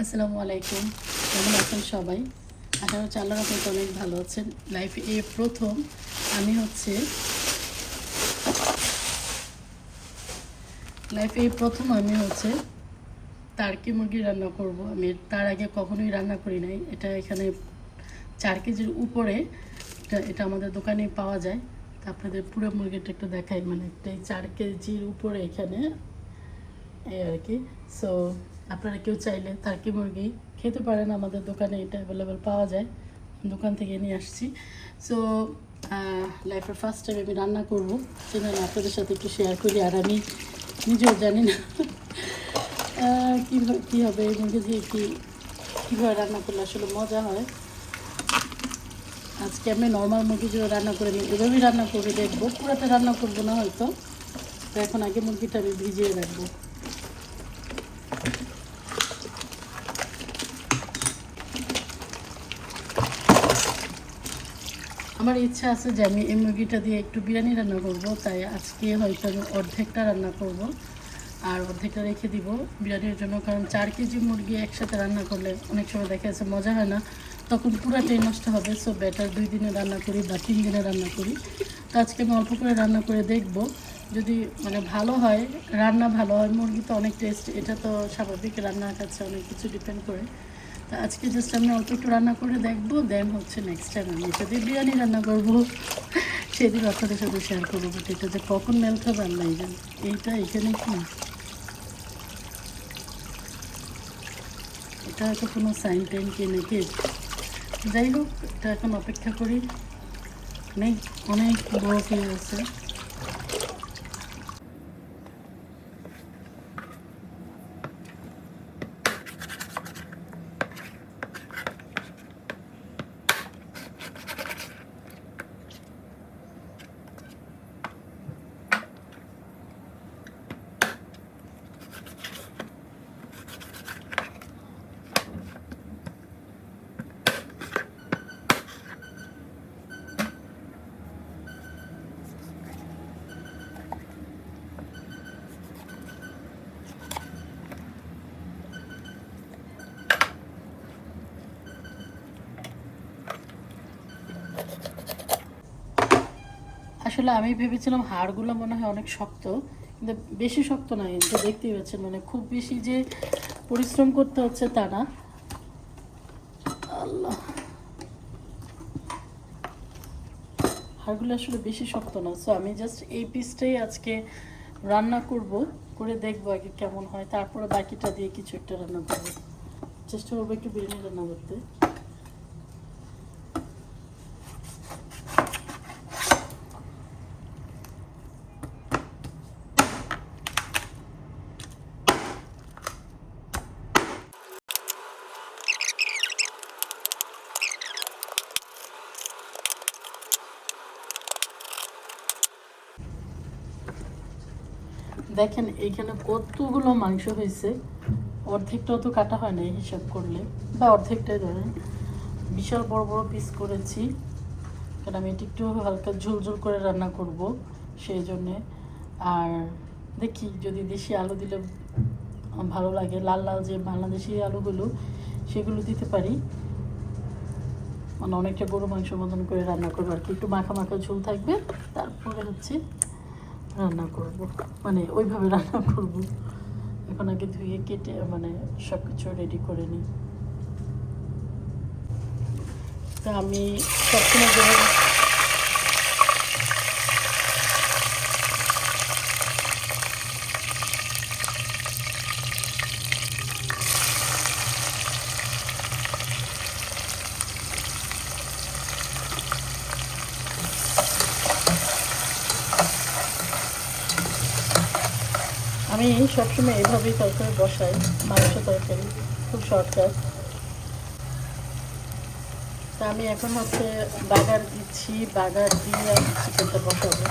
আসসালামু আলাইকুম। কেমন আছেন সবাই? আশা করছি আল্লাহ আপনাকে অনেক ভালো আছেন। লাইফে এ প্রথম আমি হচ্ছে লাইফে এই প্রথম আমি হচ্ছে টার্কি মুরগি রান্না করব। আমি তার আগে কখনোই রান্না করি নাই। এটা এখানে চার কেজির উপরে এটা এটা আমাদের দোকানে পাওয়া যায়। তা আপনাদের পুরো মুরগিটা একটু দেখাই। মানে এই চার কেজির উপরে এখানে এই আর কি। সো আপনারা কেউ চাইলে টার্কি মুরগি খেতে পারেন, আমাদের দোকানে এটা অ্যাভেলেবেল পাওয়া যায়। দোকান থেকে নিয়ে আসছি। সো লাইফের ফার্স্ট টাইম আমি রান্না করব সেটা আপনাদের সাথে একটু শেয়ার করি, আর আমি নিজেও জানি না। কীভাবে, কী হবে মুরগি দিয়ে কী, কীভাবে রান্না করলে আসলে মজা হয়। আজকে আমি নর্মাল মুরগি যে রান্না করে নিই এভাবেই রান্না করে দেখব। পুরাটা রান্না করব না হয়তো, তো এখন আগে মুরগিটা আমি ভিজিয়ে রাখব। আমার ইচ্ছা আছে যে আমি এই মুরগিটা দিয়ে একটু বিরিয়ানি রান্না করব, তাই আজকে হয়তো আমি অর্ধেকটা রান্না করব আর অর্ধেকটা রেখে দিব বিরিয়ানির জন্য, কারণ চার কেজি মুরগি একসাথে রান্না করলে অনেক সময় দেখা যাচ্ছে মজা হয় না, তখন পুরাটাই নষ্ট হবে সো বেটার দুই দিনে রান্না করি বা তিন দিনে রান্না করি। তো আজকে আমি অল্প করে রান্না করে দেখব, যদি মানে ভালো হয়, রান্না ভালো হয়, মুরগি তো অনেক টেস্ট এটা তো স্বাভাবিক, রান্নার কাছে অনেক কিছু ডিপেন্ড করে। তো আজকে জাস্ট আমি অল্প একটু রান্না করে দেখব দেন হচ্ছে নেক্সট টাইম আমি দিয়ে বিরিয়ানি রান্না করব, সেদিন আপনাদের সাথে শেয়ার করব বাট এটা যে কখন মেল খাবে আল্লাহ জান এইটা এখানে কি? এটা হয়তো কোনো সাইন টাইন কে নাকি যাই হোক, এটা এখন অপেক্ষা করি। অনেক অনেক বড় পেয়ে আছে। আসলে আমি ভেবেছিলাম হাড়গুলো মনে হয় অনেক শক্ত, কিন্তু বেশি শক্ত না কিন্তু দেখতেই পাচ্ছেন মানে খুব বেশি যে পরিশ্রম করতে হচ্ছে তা না। আল্লাহ। হাড়গুলো আসলে বেশি শক্ত না সো আমি জাস্ট এই পিসটাই আজকে রান্না করব, করে দেখব আগে কেমন হয়, তারপরে বাকিটা দিয়ে কিছু একটা রান্না করব। চেষ্টা করব একটু বিরিয়ানি রান্না করতে। দেখেন এইখানে কতগুলো মাংস হয়েছে, অর্ধেকটাও তো কাটা হয় না হিসাব করলে, বা অর্ধেকটাই ধরেন। বিশাল বড় বড় পিস করেছি, কারণ আমি এটি একটু হালকা ঝোলঝোল করে রান্না করব, সেই জন্যে। আর দেখি, যদি দেশি আলু দিলে ভালো লাগে, লাল লাল যে বাংলাদেশি আলুগুলো, সেগুলো দিতে পারি। মানে অনেকটা গরু মাংস মতন করে রান্না করব আর কি, একটু মাখা মাখা ঝোল থাকবে, তারপরে হচ্ছে রান্না করব। মানে ওইভাবে রান্না করব। এখন আগে ধুয়ে কেটে মানে সব কিছু রেডি করে নিই। তা আমি সবসময় যেভাবে আমি সবসময় এভাবেই তরকারি বসাই, মাংস তরকারি, খুব শর্টকাট। তা আমি এখন হচ্ছে বাগার দিচ্ছি, বাগার দিয়ে চিকেনটা বসাবো।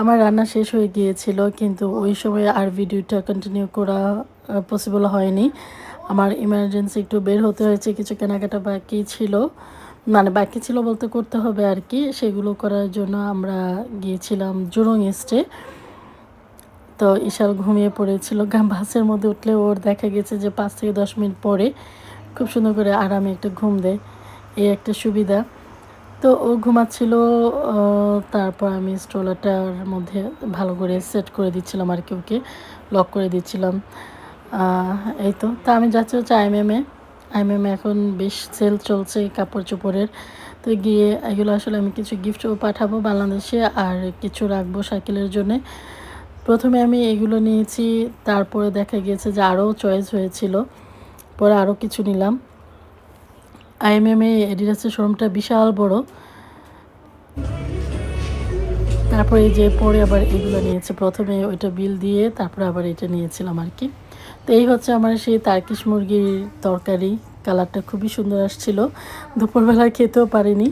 আমার রান্না শেষ হয়ে গিয়েছিল, কিন্তু ওই সময় আর ভিডিওটা কন্টিনিউ করা পসিবল হয়নি। আমার ইমার্জেন্সি একটু বের হতে হয়েছে, কিছু কেনাকাটা বাকি ছিল। মানে বাকি ছিল বলতে করতে হবে আর কি, সেগুলো করার জন্য আমরা গিয়েছিলাম জুরং ইস্টে তো ইশাল ঘুমিয়ে পড়েছিল বাসের মধ্যে উঠলে ওর দেখা গেছে যে পাঁচ থেকে দশ মিনিট পরে খুব সুন্দর করে আরামে একটা ঘুম দেয়। এই একটা সুবিধা। তো ও ঘুমাচ্ছিল তারপর আমি স্ট্রলারটার মধ্যে ভালো করে সেট করে দিচ্ছিলাম আর কি ওকে লক করে দিচ্ছিলাম। এই তো। তা আমি যাচ্ছি হচ্ছে আইএমএমে আইএমএমে এখন বেশ সেল চলছে কাপড় চোপড়ের তো গিয়ে এগুলো আসলে আমি কিছু গিফটও পাঠাবো বাংলাদেশে আর কিছু রাখব সাইকেলের জন্যে। প্রথমে আমি এগুলো নিয়েছি, তারপরে দেখা গিয়েছে যে আরও চয়েস হয়েছিল। পরে আরও কিছু নিলাম। আইএমএমে এডিডাসের শোরুমটা বিশাল বড়। তারপরে এই যে পরে আবার এগুলো নিয়েছে। প্রথমে ওইটা বিল দিয়ে তারপরে আবার এটা নিয়েছিলাম আর কি। তো এই হচ্ছে আমার সেই তারকিশ মুরগির তরকারি। কালারটা খুবই সুন্দর আসছিল। দুপুরবেলা খেতেও পারিনি।